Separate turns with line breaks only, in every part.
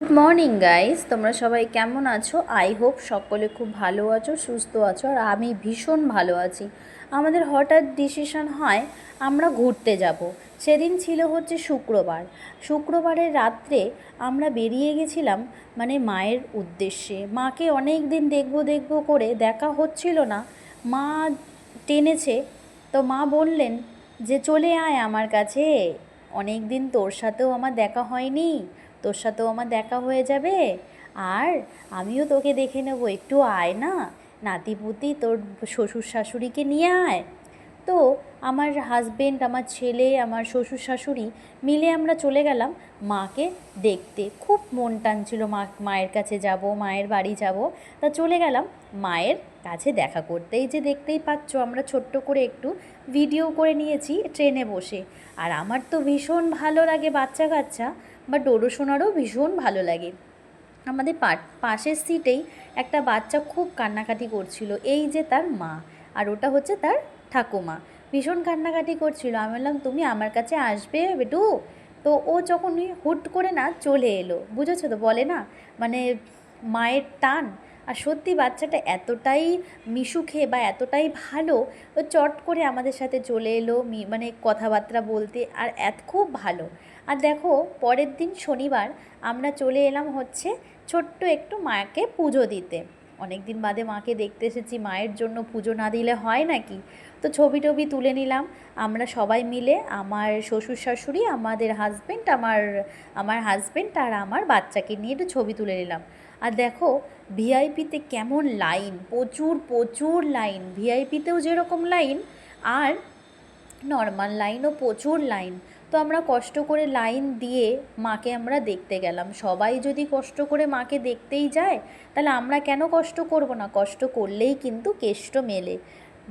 Good morning guys তোমরা সবাই কেমন আছো? আই হোপ সকলে খুব ভালো আছো, সুস্থ আছো, আর আমি ভীষণ ভালো আছি। আমাদের হঠাৎ ডিসিশন হয়, আমরা ঘুরতে যাব। সেদিন ছিল হচ্ছে শুক্রবার। শুক্রবারের রাত্রে আমরা বেরিয়ে গেছিলাম মানে মায়ের উদ্দেশ্যে। মাকে অনেক দিন দেখব দেখব করে দেখা হচ্ছিল না। মা টেনেছে। তো মা বললেন যে, চলে আয় আমার কাছে। অনেক দিন তোর সাথেও আমার দেখা হয়নি। তোর সাথেও আমার দেখা হয়ে যাবে। আর আমিও তোকে দেখে নেব, একটু আয় না। নাতিপুতি তোর শ্বশুর শাশুড়িকে নিয়ে আয়। তো আমার হাজবেন্ড আমার ছেলে, আমার শ্বশুর শাশুড়ি মিলে আমরা চলে গেলাম মাকে দেখতে। খুব মন টানছিল মা, মায়ের কাছে যাব, মায়ের বাড়ি যাব। তা চলে গেলাম মায়ের কাছে দেখা করতে। এই যে দেখতেই পাচ্ছ, আমরা ছোট্ট করে একটু ভিডিও করে নিয়েছি ট্রেনে বসে। আর আমার তো ভীষণ ভালো লাগে বাচ্চা কাচ্চা বা ডোডো শোনারও ভীষণ ভালো লাগে। আমাদের পাশের সিটেই একটা বাচ্চা খুব কান্নাকাটি করছিল, এই যে তার মা, আর ওটা হচ্ছে তার ঠাকুমা। ভীষণ কান্নাকাটি করছিল, আমি বললাম, তুমি আমার কাছে আসবে বেটু? তো ও যখন হুট করে না চলে এলো, বুঝেছ তো, বলে না মানে মায়ের টান আর সত্যি বাচ্চাটা এতটাই মিশুখে বা এতটাই ভালো, ও চট করে আমাদের সাথে চলে এলো মানে কথাবার্তা বলতে, আর এত, খুব ভালো। আর দেখো, পরের দিন শনিবার আমরা চলে এলাম হচ্ছে ছোট্ট একটু মাকে পুজো দিতে। অনেক দিন বাদে মাকে দেখতে এসেছি, মায়ের জন্য পুজো না দিলে হয় নাকি? তো ছবি টবি তুলে নিলাম। আমরা সবাই মিলে, আমার শ্বশুর শাশুড়ি, আমাদের হাজবেন্ড আমার আমার হাজবেন্ড আর আমার বাচ্চাকে নিয়ে একটু ছবি তুলে নিলাম। আর দেখো ভিআইপিতে কেমন লাইন প্রচুর প্রচুর লাইন ভিআইপিতেও যেরকম লাইন আর নর্মাল লাইনও প্রচুর লাইন তো আমরা কষ্ট করে লাইন দিয়ে মাকে আমরা দেখতে গেলাম। সবাই যদি কষ্ট করে মাকে দেখতেই যায়, তাহলে আমরা কেন কষ্ট করব না? কষ্ট করলেই কিন্তু কেষ্ট মেলে।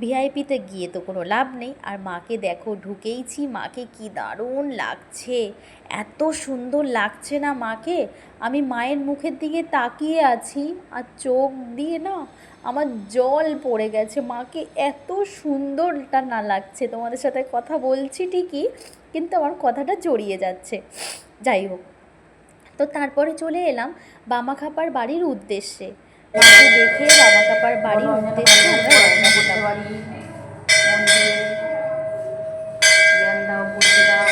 ভিআইপিতে গিয়ে তো কোনো লাভ নেই। আর মাকে দেখো, ঢুকেইছি। মাকে কি দারুণ লাগছে। এত সুন্দর লাগছে না মাকে। আমি মায়ের মুখের দিকে তাকিয়ে আছি। আর চোখ দিয়ে না আমার জল পড়ে গেছে। মাকে এত সুন্দরটা না লাগছে। তোমাদের সাথে কথা বলছি ঠিকই, কিন্তু আমার কথাটা জড়িয়ে যাচ্ছে। যাই হোক। তো তারপরে চলে এলাম বামাখাপার বাড়ির উদ্দেশ্যে। মাকে দেখে বামাখাপার বাড়ির উদ্দেশ্যে আমরা রওনা
মন্দিরে জ্ঞান দাও বুদ্ধি দাও।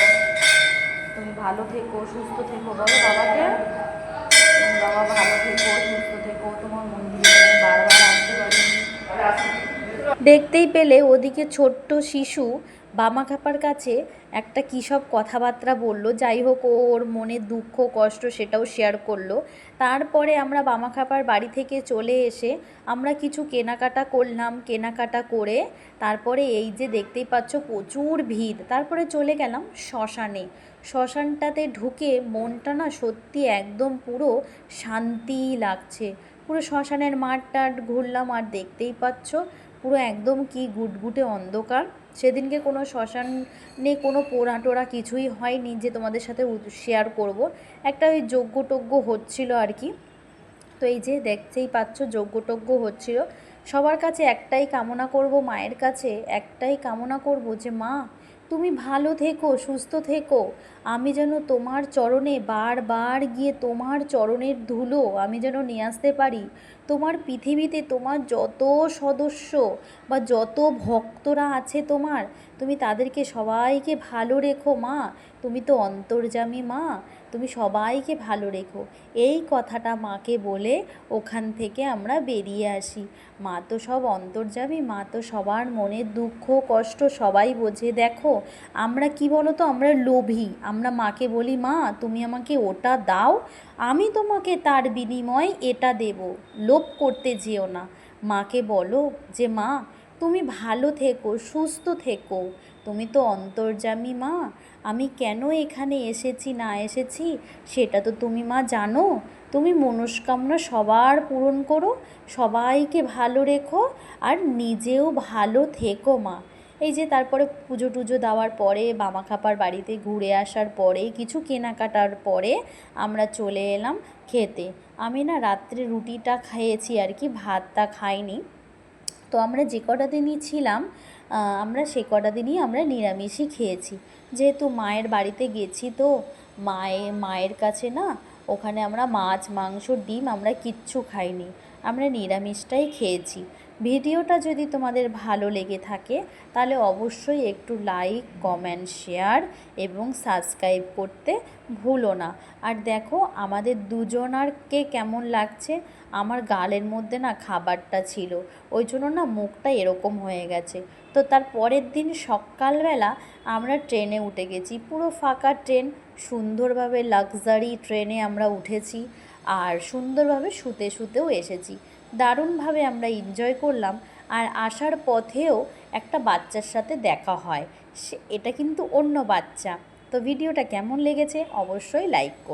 তুমি ভালো থেকো সুস্থ থেকো। বলো বাবাকে? তুমি বাবা ভালো থেকো সুস্থ থেকো। তোমার মন্দিরে বারবার আসতে পারি।
দেখতেই পেলে ওদিকে ছোট্ট শিশু বামাখাপার কাছে একটা কী সব কথাবার্তা বলল। যাই হোক ওর মনের দুঃখ, কষ্ট সেটাও শেয়ার করল। তারপরে আমরা বামাখাপার বাড়ি থেকে চলে এসে আমরা কিছু কেনাকাটা করলাম। কেনাকাটা করে তারপরে এই যে দেখতেই পাচ্ছ প্রচুর ভিড়। তারপরে চলে গেলাম শ্মশানে। শ্মশানটাতে ঢুকে মনটা না সত্যি একদম পুরো শান্তি লাগছে। পুরো শ্মশানের মাঠ টাট ঘুরলাম আর দেখতেই পাচ্ছ পুরো একদম কি গুটগুটে অন্ধকার? সেদিনকে কোনো শ্মশানে কোনো পোড়া টোড়া কিছুই হয়নি যে তোমাদের সাথে শেয়ার করব। একটা ওই যজ্ঞ টজ্ঞ হচ্ছিল আর কি। তো এই যে দেখতেই পাচ্ছ যজ্ঞ টজ্ঞ হচ্ছিল। সবার কাছে একটাই কামনা করব, মায়ের কাছে একটাই কামনা করব যে, মা তুমি ভালো থেকো, সুস্থ থেকো। আমি যেন তোমার চরণে বারবার গিয়ে তোমার চরণের ধুলো, আমি যেন নিয়ে আসতে পারি। তোমার পৃথিবীতে তোমার যত সদস্য বা যত ভক্তরা আছে তোমার তুমি তাদেরকে সবাইকে ভালো রেখো, মা। তুমি তো অন্তর্যামী, মা। তুমি সবাইকে ভালো রেখো। এই কথাটা মাকে বলে ওখান থেকে আমরা বেরিয়ে আসি। মা তো সব অন্তর্জামী মা তো সবার মনের দুঃখ, কষ্ট সবাই বোঝে। দেখো, আমরা কি বলো তো আমরা লোভী। আমরা মাকে বলি, মা, তুমি আমাকে ওটা দাও। আমি তোমাকে তার বিনিময়ে এটা দেব। লোভ করতে যেও না। মাকে বলো যে, মা তুমি ভালো থেকো, সুস্থ থেকো। তুমি তো অন্তর্যামী মা। আমি কেন এখানে এসেছি, না এসেছি, সেটা তো তুমি মা জানো। তুমি মনস্কামনা সবার পূরণ করো, সবাইকে ভালো রেখো আর নিজেও ভালো থেকো মা। এই যে তারপরে পুজো টুজো দেওয়ার পরে বামাখাপার বাড়িতে ঘুরে আসার পরে, কিছু কেনাকাটার পরে আমরা চলে এলাম খেতে। আমি না রাত্রে রুটিটা খেয়েছি আর কি, ভাতটা খাইনি। তো আমরা যে কটা দিনই ছিলাম আমরা সে কটা দিনই আমরা নিরামিষই খেয়েছি। যেহেতু মায়ের বাড়িতে গেছি তো, মায়ে, মায়ের কাছে না, ওখানে আমরা মাছ, মাংস, ডিম আমরা কিচ্ছু খাইনি। আমরা নিরামিষটাই খেয়েছি। ভিডিওটা যদি তোমাদের ভালো লেগে থাকে, তাহলে অবশ্যই একটু লাইক কমেন্ট শেয়ার এবং সাবস্ক্রাইব করতে ভুলো না। আর দেখো, আমাদের দুজনারকে কেমন লাগছে? আমার গালের মধ্যে না খাবারটা ছিল। ওই জন্য না মুখটা এরকম হয়ে গেছে। তো তার পরের দিন সকালবেলা আমরা ট্রেনে উঠে গেছি। পুরো ফাঁকা ট্রেন, সুন্দরভাবে লাক্সারি ট্রেনে আমরা উঠেছি। আর সুন্দরভাবে শুতে শুতেও এসেছি। দারুণভাবে আমরা এনজয় করলাম আর আসার পথেও একটা বাচ্চার সাথে দেখা হয়। সে, এটা কিন্তু অন্য বাচ্চা। তো ভিডিওটা কেমন লেগেছে অবশ্যই লাইক করো।